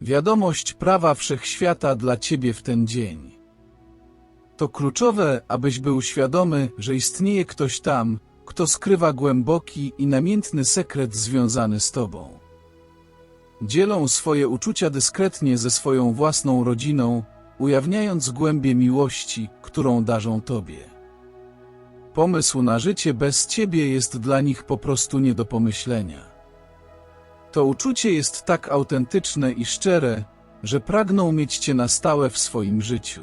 Wiadomość prawa wszechświata dla ciebie w ten dzień. To kluczowe, abyś był świadomy, że istnieje ktoś tam, kto skrywa głęboki i namiętny sekret związany z tobą. Dzielą swoje uczucia dyskretnie ze swoją własną rodziną, ujawniając głębie miłości, którą darzą tobie. Pomysł na życie bez ciebie jest dla nich po prostu nie do pomyślenia. To uczucie jest tak autentyczne i szczere, że pragną mieć cię na stałe w swoim życiu.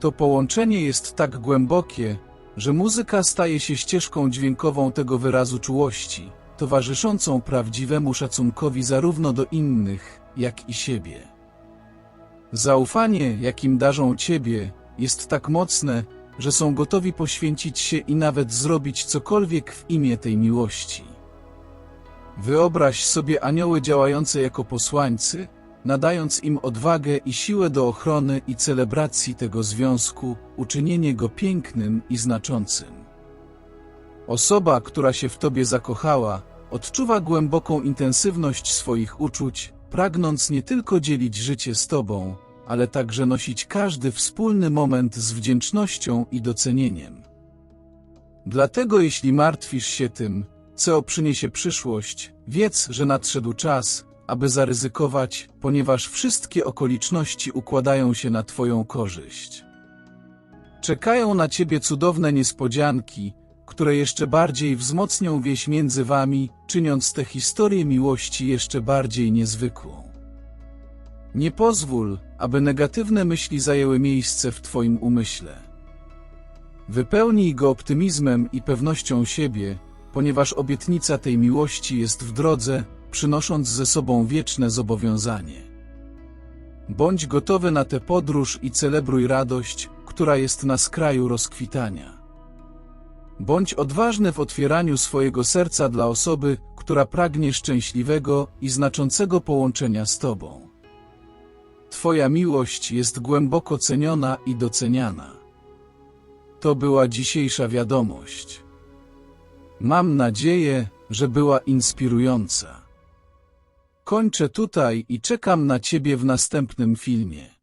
To połączenie jest tak głębokie, że muzyka staje się ścieżką dźwiękową tego wyrazu czułości, towarzyszącą prawdziwemu szacunkowi zarówno do innych, jak i siebie. Zaufanie, jakim darzą ciebie, jest tak mocne, że są gotowi poświęcić się i nawet zrobić cokolwiek w imię tej miłości. Wyobraź sobie anioły działające jako posłańcy, nadając im odwagę i siłę do ochrony i celebracji tego związku, uczynienie go pięknym i znaczącym. Osoba, która się w tobie zakochała, odczuwa głęboką intensywność swoich uczuć, pragnąc nie tylko dzielić życie z tobą, ale także nosić każdy wspólny moment z wdzięcznością i docenieniem. Dlatego jeśli martwisz się tym, co przyniesie przyszłość, wiedz, że nadszedł czas, aby zaryzykować, ponieważ wszystkie okoliczności układają się na Twoją korzyść. Czekają na Ciebie cudowne niespodzianki, które jeszcze bardziej wzmocnią więź między Wami, czyniąc tę historię miłości jeszcze bardziej niezwykłą. Nie pozwól, aby negatywne myśli zajęły miejsce w Twoim umyśle. Wypełnij go optymizmem i pewnością siebie, ponieważ obietnica tej miłości jest w drodze, przynosząc ze sobą wieczne zobowiązanie. Bądź gotowy na tę podróż i celebruj radość, która jest na skraju rozkwitania. Bądź odważny w otwieraniu swojego serca dla osoby, która pragnie szczęśliwego i znaczącego połączenia z Tobą. Twoja miłość jest głęboko ceniona i doceniana. To była dzisiejsza wiadomość. Mam nadzieję, że była inspirująca. Kończę tutaj i czekam na Ciebie w następnym filmie.